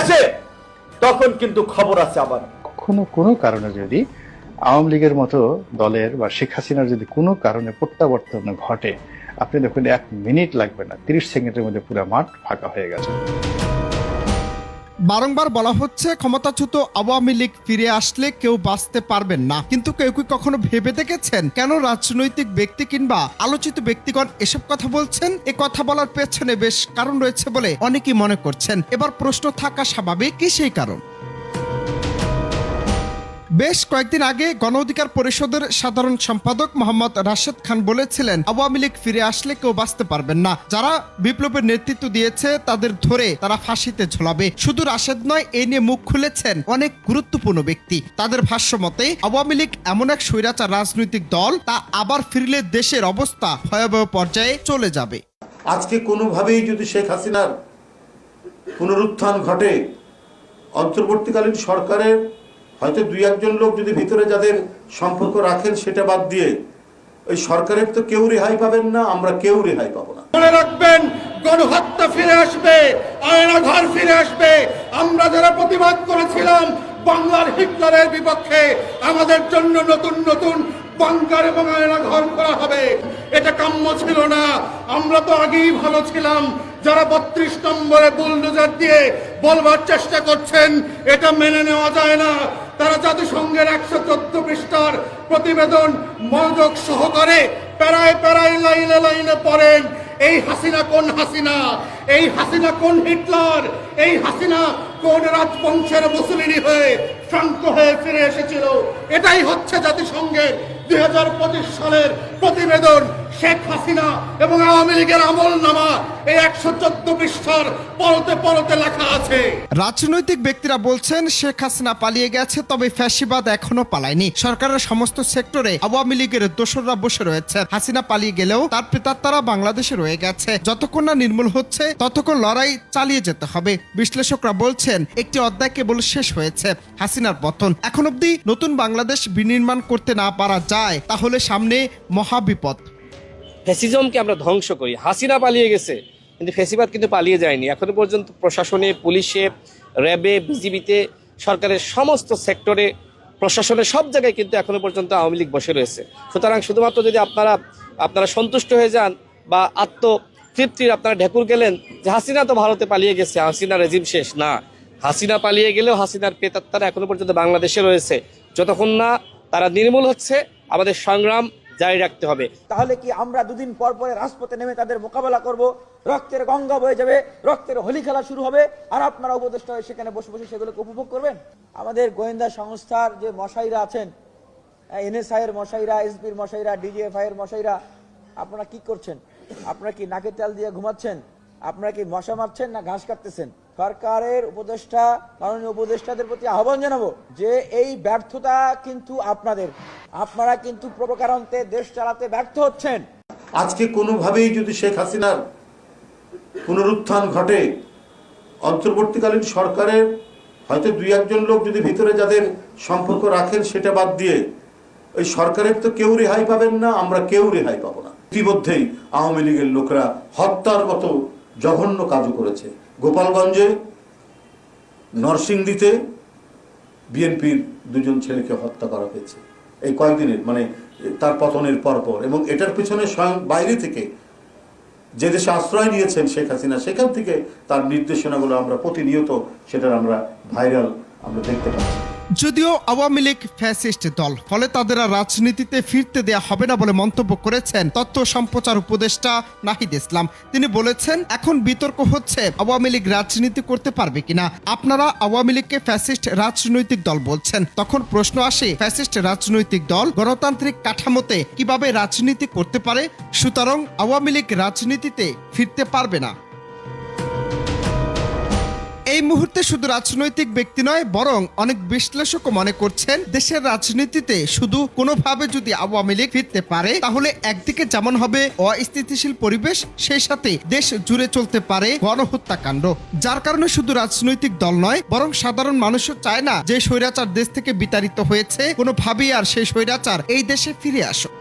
আসে, তখন কিন্তু খবর আছে আবার কখনো কোনো কারণে যদি আওয়ামী লীগের মতো দলের বা শেখ হাসিনার যদি কোনো কারণে প্রত্যাবর্তন ঘটে, আপনি দেখুন এক মিনিট লাগবে না, তিরিশ সেকেন্ডের মধ্যে পুরো মাঠ ফাঁকা হয়ে গেছে। বারংবার বলা হচ্ছে ক্ষমতাচ্যুত আওয়ামী লীগ ফিরে আসলে কেউ বাঁচতে পারবেন না। কিন্তু কেউ কি কখনো ভেবে দেখেছেন কেন রাজনৈতিক ব্যক্তি কিংবা আলোচিত ব্যক্তিগণ এসব কথা বলছেন? এ কথা বলার পেছনে বেশ কারণ রয়েছে বলে অনেকেই মনে করছেন। এবার প্রশ্ন থাকা স্বাভাবিক, কি সেই কারণ? বেশ কয়েকদিন আগে গণ অধিকার পরিষদের সাধারণ সম্পাদক মোহাম্মদ রাশেদ খান বলেছিলেন, আওয়ামী লীগ ফিরে আসলে কেউ বাঁচতে পারবেন না। যারা বিপ্লবের নেতৃত্ব দিয়েছে, তাদের ধরে তারা ফাঁসিতে ঝোলাবে। শুধু রাশেদ নয়, এ নিয়ে মুখ খুলেছেন অনেক গুরুত্বপূর্ণ ব্যক্তি। তাদের ভাষ্য মতে, আওয়ামী লীগ এমন এক স্বৈরাচার রাজনৈতিক দল, তা আবার ফিরলে দেশের অবস্থা ভয়াবহ পর্যায়ে চলে যাবে। আজকে কোনোভাবেই যদি শেখ হাসিনার পুনরুত্থান ঘটে, অন্তর্বর্তীকালীন সরকারের হয়তো দুই একজন লোক যদি ভিতরে যাদের সম্পর্ক রাখেন, সেটা বাদ দিয়ে ওই সরকারের তো কেউ রেহাই পাবেন না, আমরা কেউ রেহাই পাবো না। মনে রাখবেন, গণহত্যা ফিরে আসবে আয়না ঘর ফিরে আসবে। আমরা যারা প্রতিবাদ করেছিলাম বাংলার হিটলারের বিপক্ষে, আমাদের জন্য নতুন নতুন বাংকার এবং আয়না ঘর করা হবে। এটা কাম্য ছিল না। আমরা তো আগেই ভালো ছিলাম। যারা বত্রিশ নম্বরে বুলডোজার দিয়ে বলবার চেষ্টা করছেন, এটা মেনে নেওয়া যায় না। তারা জাতিসংঘের একশো চোদ্দ পৃষ্ঠার প্রতিবেদন মনোযোগ সহকারে প্যারায় প্যারায় লাইনে লাইনে পড়েন। এই হাসিনা কোন হাসিনা? এই হাসিনা কোন হিটলার? এই হাসিনা কোন রাজবংশের মুসলিনী হয়ে শান্ত হয়ে ফিরে এসেছিল? এটাই হচ্ছে জাতিসংঘের দুই সালের প্রতিবেদন শেখ হাসিনা এবং আওয়ামী লীগের আমল নামা এই একশো চোদ্দ পৃষ্ঠার পরতে পরতে লেখা আছে। রাজনৈতিক ব্যক্তিরা বলছেন, শেখ হাসিনা পালিয়ে গেছে, তবে ফ্যাসিবাদ এখনও পালায়নি। সরকারের সমস্ত সেক্টরে আওয়ামী লীগের দোসররা বসে রয়েছে। হাসিনা পালিয়ে গেলেও তার প্রেতাত্মারা বাংলাদেশে রয়ে গেছে। যতক্ষণ না নির্মূল হচ্ছে, ততক্ষণ লড়াই চালিয়ে যেতে হবে। বিশ্লেষকরা বলছেন, একটি অধ্যায় কেবল শেষ হয়েছে, হাসিনার পতন। এখন অবধি নতুন বাংলাদেশ বিনির্মাণ করতে না পারা যায়, তাহলে সামনে মহাবিপদ। ফ্যাসিজমকে আমরা ধ্বংস করি। হাসিনা পালিয়ে গেছে, কিন্তু ফ্যাসিবাদ কিন্তু পালিয়ে যায়নি। এখনও পর্যন্ত প্রশাসনে, পুলিশে, র্যাবে, বিজিবিতে, সরকারের সমস্ত সেক্টরে, প্রশাসনের সব জায়গায় কিন্তু এখনও পর্যন্ত আওয়ামী লীগ বসে রয়েছে। সুতরাং শুধুমাত্র যদি আপনারা আপনারা সন্তুষ্ট হয়ে যান বা আত্ম তৃপ্তির আপনারা ঢেকুর গেলেন যে হাসিনা তো ভারতে পালিয়ে গেছে, হাসিনা রেজিম শেষ। না, হাসিনা পালিয়ে গেলেও হাসিনার পেতাত্তারা এখনও পর্যন্ত বাংলাদেশে রয়েছে। যতক্ষণ না তারা নির্মূল হচ্ছে আমাদের সংগ্রাম জারি রাখতে হবে। তাহলে কি আমরা দুদিন পর পরে রাজপথে নেমে তাদের মোকাবেলা করব? রক্তের গঙ্গা বয়ে যাবে, রক্তের হোলি খেলা শুরু হবে, আর আপনারা উপদেষ্টা হয়ে সেখানে বসে বসে সেগুলোকে উপভোগ করবেন? আমাদের গোয়েন্দা সংস্থার যে মশাইরা আছেন এনএসআই এর মশাইরা এসপির মশাইরা ডিজিএফআই এর মশাইরা, আপনারা কি করছেন? আপনারা কি নাকের তেল দিয়ে ঘুমাচ্ছেন? আপনারা কি মশা মারছেন না ঘাস কাটতেছেন? সরকারের উপদেষ্টা, মাননীয় উপদেষ্টাদের প্রতি আহ্বান জানাব যে এই ব্যর্থতা কিন্তু আপনাদের। আপনারা কিন্তু প্রকারান্তে দেশ চালাতে ব্যর্থ হচ্ছেন। আজকে কোনোভাবেই যদি শেখ হাসিনার পুনরুত্থান ঘটে, অন্তর্বর্তীকালীন সরকারের হয়তো দুই একজন লোক যদি ভিতরে যাদের সম্পর্ক রাখেন সেটা বাদ দিয়ে, ওই সরকারের তো কেউ রেহাই পাবেন না, আমরা কেউ রেহাই পাবো না। ইতিমধ্যেই আওয়ামী লীগের লোকরা হত্যার মতো জঘন্য কাজও করেছে। গোপালগঞ্জে, নরসিংদীতে বিএনপির দুজন ছেলেকে হত্যা করা হয়েছে। এই কয়েকদিনের মানে তার পতনের পরপর এবং এটার পিছনে স্বয়ং বাইরে থেকে যে দেশে আশ্রয় নিয়েছেন শেখ হাসিনা, সেখান থেকে তার নির্দেশনাগুলো আমরা প্রতিনিয়ত সেটার আমরা ভাইরাল আমরা দেখতে পাচ্ছি। যদিও আওয়ামী লীগ ফ্যাসিস্ট দল, ফলে তাদের আর রাজনীতিতে ফিরতে দেয়া হবে না বলে মন্তব্য করেছেন তথ্য সম্প্রচার উপদেষ্টা নাহিদ ইসলাম। তিনি বলেছেন, এখন বিতর্ক হচ্ছে আওয়ামী লীগ রাজনীতি করতে পারবে কিনা। আপনারা আওয়ামী লীগকে ফ্যাসিস্ট রাজনৈতিক দল বলছেন। তখন প্রশ্ন আসে, ফ্যাসিস্ট রাজনৈতিক দল গণতান্ত্রিক কাঠামোতে কীভাবে রাজনীতি করতে পারে? সুতরাং আওয়ামী লীগ রাজনীতিতে ফিরতে পারবে না। এই মুহূর্তে শুধু রাজনৈতিক ব্যক্তি নয়, বরং অনেক বিশ্লেষকও মনে করছেন, দেশের রাজনীতিতে শুধু কোনোভাবে যদি আওয়ামী লীগ ফিরতে পারে, তাহলে একদিকে যেমন হবে অস্থিতিশীল পরিবেশ, সেই সাথে দেশ জুড়ে চলতে পারে গণহত্যাকাণ্ড। যার কারণে শুধু রাজনৈতিক দল নয়, বরং সাধারণ মানুষও চায় না যে স্বৈরাচার দেশ থেকে বিতাড়িত হয়েছে, কোনোভাবেই আর সেই স্বৈরাচার এই দেশে ফিরে আসুক।